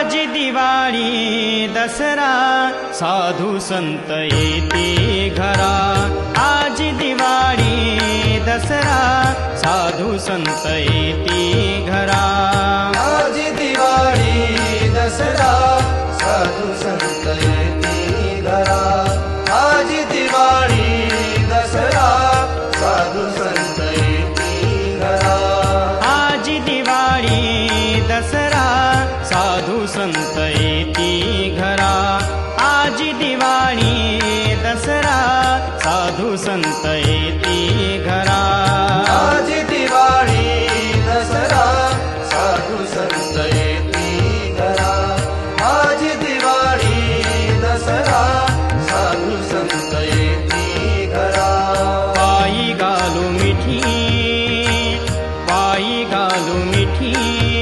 आज दिवाळी दसरा साधू संत येते घरा. आज दिवाळी दसरा साधू संत येते घरा साधू संत येती घरा आज दिवाळी दसरा साधू संत येती घरा. आज दिवाळी दसरा साधू संत येती घरा. आज दिवाळी दसरा साधू संत येती घरा. पायी मिठी पायी घालू मिठी.